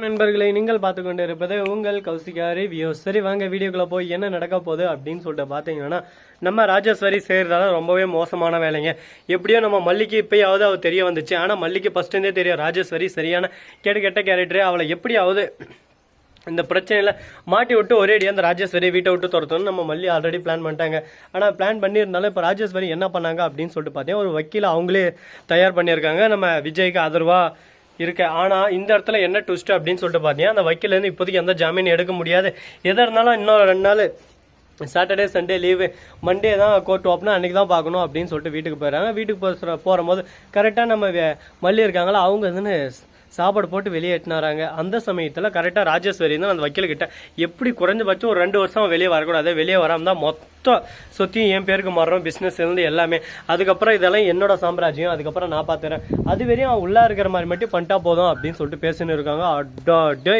நண்பர்களை நீங்கள் பார்த்து கொண்டு இருப்பது உங்கள் கௌசிகா ரிவ்யூ சரி வாங்க வீடியோக்குள்ள போய் என்ன நடக்க போகுது அப்படின்னு சொல்லிட்டு பார்த்தீங்கன்னா நம்ம ராஜேஸ்வரி செய்கிறதால ரொம்பவே மோசமான வேலைங்க. எப்படியோ நம்ம மல்லிக்கு இப்பயாவது அவள் தெரிய வந்துச்சு. ஆனால் மல்லிக்கு ஃபர்ஸ்ட் இருந்தே தெரியும் ராஜேஸ்வரி சரியான கேட்டு கெட்ட கேரக்டர் அவளை எப்படியாவது இந்த பிரச்சனையில் மாட்டி விட்டு ஒரே அடி அந்த ராஜேஸ்வரி வீட்டை விட்டு துரத்தணும் நம்ம மல்லி ஆல்ரெடி பிளான் பண்ணிட்டாங்க. ஆனால் பிளான் பண்ணியிருந்தாலும் இப்போ ராஜேஸ்வரி என்ன பண்ணாங்க அப்படின்னு சொல்லிட்டு பார்த்தீங்கன்னா ஒரு வக்கீல அவங்களே தயார் பண்ணியிருக்காங்க. நம்ம விஜய்க்கு ஆதரவாக இருக்கு ஆனால் இந்த இடத்துல என்ன ட்விஸ்ட் அப்படின்னு சொல்லிட்டு பார்த்தீங்கன்னா அந்த வக்கீலேருந்து இப்போதைக்கு எந்த ஜாமீன் எடுக்க முடியாது. எதாக இருந்தாலும் இன்னும் ரெண்டு நாள் சாட்டர்டே சண்டே லீவு மண்டே தான் கோர்ட் ஓப்பனா அன்றைக்கி தான் பார்க்கணும் அப்படின்னு சொல்லிட்டு வீட்டுக்கு போயிடுறாங்க. வீட்டுக்கு போகிற போகும்போது கரெக்டாக நம்ம மல்லி இருக்காங்களா அவங்க இதுன்னு சாப்பாடு போட்டு வெளியேட்டினாராங்க அந்த சமயத்தில் கரெக்டாக ராஜேஸ்வரி தான் அந்த வக்கீல்கிட்ட எப்படி குறைஞ்சபட்சம் ஒரு ரெண்டு வருஷம் வெளியே வரக்கூடாது. வெளியே வராமல் தான் மொத்தம் சொத்தியும் என் பேருக்கு மாறுறோம் பிஸ்னஸ் இருந்து எல்லாமே. அதுக்கப்புறம் இதெல்லாம் என்னோட சாம்ராஜ்யம். அதுக்கப்புறம் நான் பார்த்துறேன் அது வரையும் அவன் உள்ளே இருக்கிற மாதிரி மட்டும் பண்ணிட்டா போதும் அப்படின்னு சொல்லிட்டு பேசின்னு இருக்காங்க. அடா டே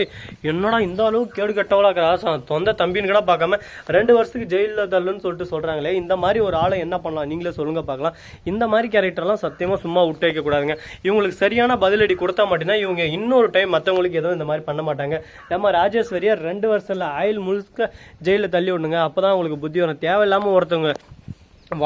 என்னடா இந்த அளவுக்கு கேடு கட்டவளா இருக்கிறா சொந்த தம்பின்னு கூட பார்க்காம ரெண்டு வருஷத்துக்கு ஜெயிலில் தள்ளுன்னு சொல்லிட்டு சொல்கிறாங்களே இந்த மாதிரி ஒரு ஆளை என்ன பண்ணலாம்? நீங்களே சொல்லுங்க பார்க்கலாம். இந்த மாதிரி கேரக்டர்லாம் சத்தியமாக சும்மா விட்டு வைக்கக்கூடாதுங்க இவங்களுக்கு சரியான பதிலடி கொடுத்தா மட்டும்தான் இவங்க இன்னொரு டைம் மற்றவங்களுக்கு எதுவும் இந்த மாதிரி பண்ண மாட்டாங்க. நம்ம ராஜேஸ்வரியை ரெண்டு வருஷத்தில் ஆயில் முழுக்க ஜெயிலில் தள்ளி விடுங்க அப்போ தான் உங்களுக்கு புத்தி வரும். தேவையில்லாமல் ஒருத்தவங்க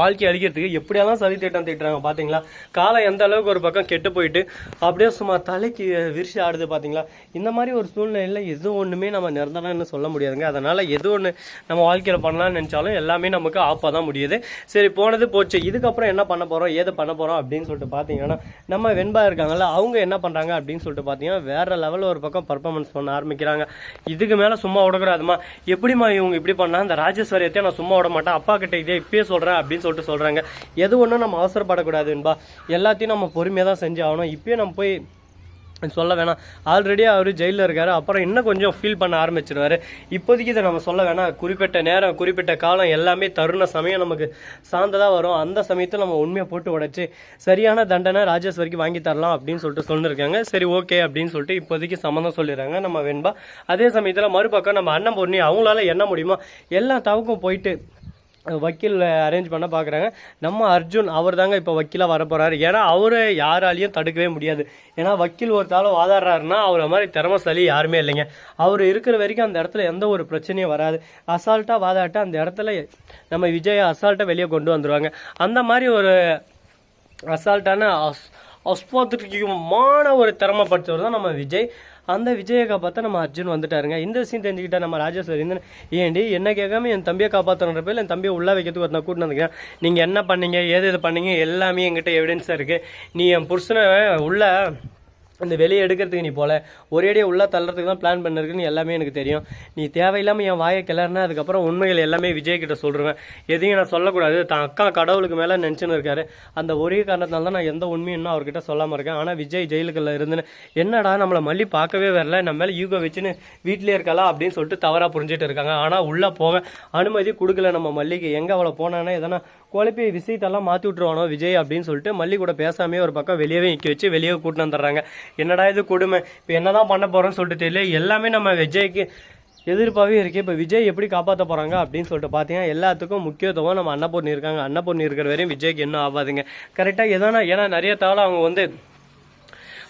வாழ்க்கை அழிக்கிறதுக்கு எப்படியெல்லாம் சதி திட்டம் திட்டுறாங்க பார்த்தீங்களா காலம் எந்த அளவுக்கு ஒரு பக்கம் கெட்டு போயிட்டு அப்படியே சும்மா தலைக்கு விரிச்சு ஆடுது பார்த்தீங்களா இந்த மாதிரி ஒரு சூழ்நிலையில் எது ஒன்றுமே நம்ம நிரந்தரம்னு சொல்ல முடியாதுங்க. அதனால் எது ஒன்று நம்ம வாழ்க்கையில் பண்ணலாம்னு நினச்சாலும் எல்லாமே நமக்கு ஆப்பாக தான் முடியுது. சரி போனது போச்சு. இதுக்கப்புறம் என்ன பண்ண போகிறோம் ஏது பண்ண போகிறோம் அப்படின்னு சொல்லிட்டு பார்த்தீங்கன்னா நம்ம வெண்பா இருக்காங்கல்ல அவங்க என்ன பண்ணுறாங்க அப்படின்னு சொல்லிட்டு பார்த்தீங்கன்னா வேற லெவலில் ஒரு பக்கம் பர்ஃபார்மன்ஸ் பண்ண ஆரம்பிக்கிறாங்க. இதுக்கு மேலே சும்மா விடக்கூடாதுமா? எப்படிம்மா இவங்க இப்படி பண்ணால் இந்த ராஜேஸ்வரியத்தை நான் சும்மா விட மாட்டேன். அப்பா கிட்ட இதே இப்பயே சொல்கிறேன் அப்படின்னு சொல்லிட்டு சொல்கிறாங்க எது ஒன்றும் நம்ம அவசரப்படக்கூடாதுன்பா எல்லாத்தையும் நம்ம பொறுமையாக தான் செஞ்சு ஆகணும். இப்போயே நம்ம போய் சொல்ல வேணாம். ஆல்ரெடி அவர் ஜெயிலில் இருக்கார். அப்புறம் இன்னும் கொஞ்சம் ஃபீல் பண்ண ஆரம்பிச்சிருவார். இப்போதைக்கு இதை நம்ம சொல்ல வேணாம். குறிப்பிட்ட நேரம் குறிப்பிட்ட காலம் எல்லாமே தருண சமயம் நமக்கு சார்ந்ததாக வரும். அந்த சமயத்தில் நம்ம உண்மையை போட்டு உடச்சி சரியான தண்டனை ராஜேஸ்வரிக்கு வாங்கி தரலாம் அப்படின்னு சொல்லிட்டு சொல்லியிருக்காங்க சரி ஓகே அப்படின்னு சொல்லிட்டு இப்போதைக்கு சம்மந்தம் சொல்லிடுறாங்க நம்ம வெண்பா. அதே சமயத்தில் மறுபக்கம் நம்ம அண்ணன் பொண்ணி அவங்களால என்ன முடியுமோ எல்லா தவக்கும் போயிட்டு வக்கீல் அரேஞ்ச் பண்ண பார்க்குறாங்க நம்ம அர்ஜுன் அவர் தாங்க இப்போ வக்கீலாக வர போகிறாரு ஏன்னா அவரை யாராலையும் தடுக்கவே முடியாது. ஏன்னா வக்கீல் ஒருத்தாலும் வாதாடுறாருன்னா அவரை மாதிரி திறமசாலி யாருமே இல்லைங்க. அவர் இருக்கிற வரைக்கும் அந்த இடத்துல எந்த ஒரு பிரச்சனையும் வராது. அசால்ட்டாக வாதாட்ட அந்த இடத்துல நம்ம விஜயை அசால்ட்டாக வெளியே கொண்டு வந்துடுவாங்க அந்த மாதிரி ஒரு அசால்ட்டான அஸ் ஒரு திறமை படித்தவர் தான் நம்ம விஜய். அந்த விஜயை காப்பாற்ற நம்ம அர்ஜுன் வந்துட்டாருங்க. இந்த விஷயம் தெரிஞ்சுக்கிட்ட நம்ம ராஜேஸ்வரி இந்த ஏண்டி என்ன கேட்காம என் தம்பியை காப்பாற்றணுன்ற பேர் என் தம்பியை உள்ளே வைக்கிறதுக்கு ஒருத்தன் கூட்டினு கூட்டிட்டு வந்துக்கிறேன். நீங்கள் என்ன பண்ணீங்க ஏது இது பண்ணீங்க எல்லாமே என்கிட்ட எவிடன்ஸாக இருக்குது நீ என் புருஷனை உள்ள இந்த வெளியே எடுக்கிறதுக்கு நீ போல. ஒரேடியாக உள்ளே தள்ளுறதுக்கு தான் பிளான் பண்ணிருக்குன்னு எல்லாமே எனக்கு தெரியும். நீ தேவையில்லாமல் என் வாயை கிளறினா அதுக்கப்புறம் உண்மைகள் எல்லாமே விஜய் கிட்ட சொல்கிறேன் எதையும் நான் சொல்லக்கூடாது. தான் அக்கா கடவுளுக்கு மேலே நினச்சின்னு இருக்காரு. அந்த ஒரே காரணத்தினால தான் நான் எந்த உண்மையும் இன்னும் அவர்கிட்ட சொல்லாமல் இருக்கேன். ஆனால் விஜய் ஜெயிலுக்குள்ள இருந்துன்னு என்னடா நம்மளை மல்லி பார்க்கவே வரல? நம்ம மேலே யூகோ வச்சுன்னு வீட்டிலே இருக்கலாம் அப்படின்னு சொல்லிட்டு தவறாக புரிஞ்சுட்டு இருக்காங்க. ஆனால் உள்ளே போக அனுமதி கொடுக்கல நம்ம மல்லிக்கு. எங்கே அவளை போனானே எதனா குழப்பி விஷயத்தெல்லாம் மாற்றி விட்ருவானோ விஜய் அப்படின்னு சொல்லிட்டு மல்லி கூட பேசாமே ஒரு பக்கம் வெளியவே நிற்க வச்சு வெளியே கூட்டின்னு வந்துடுறாங்க. என்னடா இது கொடுமை? இப்போ என்னதான் பண்ண போகிறோன்னு சொல்லிட்டு தெரியல. எல்லாமே நம்ம விஜய்க்கு எதிர்ப்பாகவே இருக்கு. இப்போ விஜய் எப்படி காப்பாற்ற போகிறாங்க அப்படின்னு சொல்லிட்டு பார்த்தீங்கன்னா எல்லாத்துக்கும் முக்கியத்துவம் நம்ம அன்னபூர்ணி இருக்காங்க. அன்னபூர்ணி இருக்கிற வரையும் விஜய்க்கு இன்னும் ஆகாதுங்க கரெக்டாக எதனா ஏன்னா நிறைய தவிர அவங்க வந்து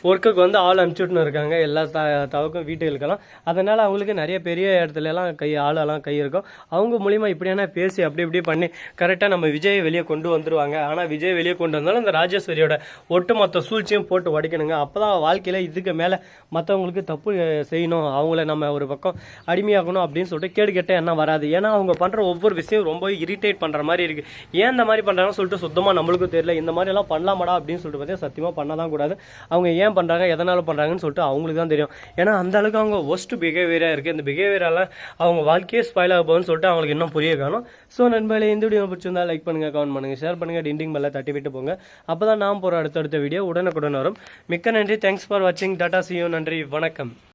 ஒர்க்குக்கு வந்து ஆள் அனுப்பிச்சுட்டுன்னு இருக்காங்க. எல்லா த தவக்கும் வீட்டுகளுக்கெல்லாம். அதனால் அவங்களுக்கு நிறைய பெரிய இடத்துல எல்லாம் கை ஆளெல்லாம் கை இருக்கும். அவங்க மூலிமா இப்படியான பேசி அப்படி இப்படி பண்ணி கரெக்டாக நம்ம விஜயை வெளியே கொண்டு வந்துருவாங்க. ஆனால் விஜய் வெளியே கொண்டு வந்தாலும் இந்த ராஜேஸ்வரியோட ஒட்டுமொத்த சூழ்ச்சியும் போட்டு உடைக்கணுங்க. அப்போ தான் வாழ்க்கையில் இதுக்கு மேலே மற்றவங்களுக்கு தப்பு செய்யணும். அவங்கள நம்ம ஒரு பக்கம் அடிமையாகணும் அப்படின்னு சொல்லிட்டு கேடு கேட்டால் என்ன வராது. ஏன்னா அவங்க பண்ணுற ஒவ்வொரு விஷயம் ரொம்ப இரிட்டேட் பண்ணுற மாதிரி இருக்குது ஏன் இந்த மாதிரி பண்ணுறாங்கன்னு சொல்லிட்டு சுத்தமாக நம்மளுக்கும் தெரியல. இந்த மாதிரி எல்லாம் பண்ணலாமாடா அப்படின்னு சொல்லிட்டு பார்த்தீங்கன்னா சத்தியமாக பண்ண தான் கூடாது. அவங்க ஏன் பண்ணுறாங்க எதனால பண்ணுறாங்கன்னு சொல்லிட்டு அவங்களுக்கு தான் தெரியும். ஏன்னா அந்த அளவுக்கு அவங்க ஒஸ்ட் பிஹேவியராக இருக்குது இந்த பிஹேவியரால் அவங்க வாழ்க்கையே ஸ்பாயில் ஆக போகுதுன்னு சொல்லிட்டு அவங்களுக்கு இன்னும் புரிய காணும் ஸோ நண்பர்களே இந்த வீடியோ பிடிச்சிருந்தா லைக் பண்ணுங்கள் கமெண்ட் பண்ணுங்கள் ஷேர் பண்ணுங்கள் டிண்டிங் மேலே தட்டி விட்டு போங்க. அப்போ தான் நான் போகிற அடுத்தடுத்த வீடியோ உடனுக்குடன் வரும். மிக்க நன்றி. தேங்க்ஸ் ஃபார் வாட்சிங் டாட்டா சியூ நன்றி. வணக்கம்.